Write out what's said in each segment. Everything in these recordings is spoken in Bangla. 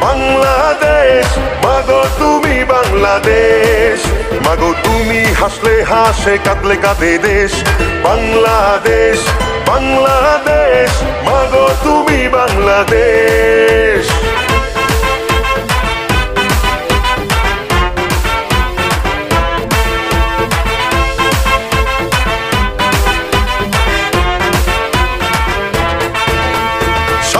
বাংলাদেশ, মাগো তুমি বাংলাদেশ, মাগো তুমি হাসলে হাসে, কাঁদলে কাঁদে দেশ। বাংলাদেশ বাংলাদেশ, মাগো তুমি বাংলাদেশ।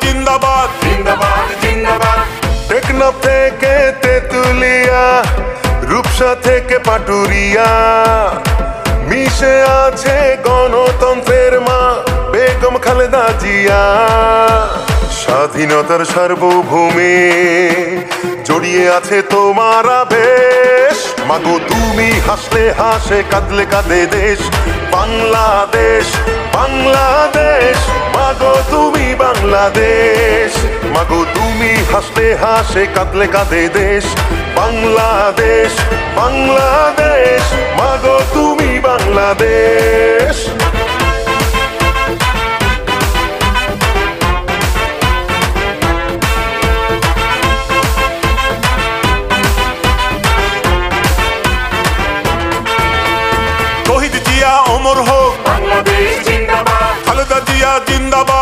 জিন্দাবাদ। জিন্দাবাদ জিন্দাবাদ। টেকনাফ থেকে তেতুলিয়া রূপসা থেকে পাটুরিয়া। মিশে আছে গণতন্ত্রের মা বেগম খালেদা জিয়া। স্বাধীনতার সার্বভৌমে জড়িয়ে আছে তোমার আবেশ। মাগো তুমি হাসলে হাসে কাঁদলে কাঁদে দেশ। বাংলাদেশ বাংলাদেশ। বাংলাদেশ। মাগো তুমি হাসলে হাসে কাঁদলে কাঁদে দেশ। বাংলাদেশ বাংলাদেশ মাগো তুমি বাংলাদেশ। শহীদ জিয়া অমর হোক। বাংলাদেশ জিন্দাবাদ। খালেদা জিয়া জিন্দাবাদ।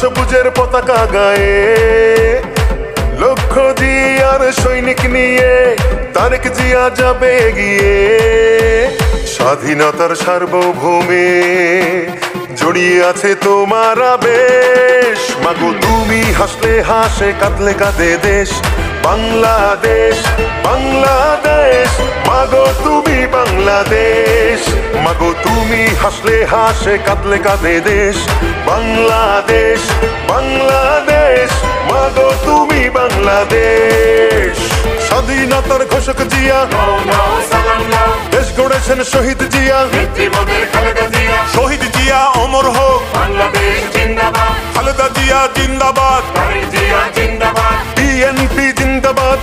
সবুজের পতাকা গায়ে। লক্ষ জিয়ার সৈনিক নিয়ে তারেক জিয়া যাবে গিয়ে। স্বাধীনতার সার্বভৌমে জড়িয়ে আছে তোমার আবেশ। মাগো, তুমি হাসলে হাসে, কাঁদলে কাঁদে দেশ। বাংলাদেশ বাংলাদেশ, মাগো, তুমি বাংলাদেশ। মাগো তুমি হাসলে হাসে কাঁদলে কাঁদে দেশ। বাংলাদেশ বাংলাদেশ মাগো তুমি বাংলাদেশ। স্বাধীনতার ঘোষক জিয়া দেশ গড়েছেন শহীদ জিয়া। শহীদ জিয়া অমর হোক। খালেদা জিয়া জিন্দাবাদ। বিএনপি জিন্দাবাদ।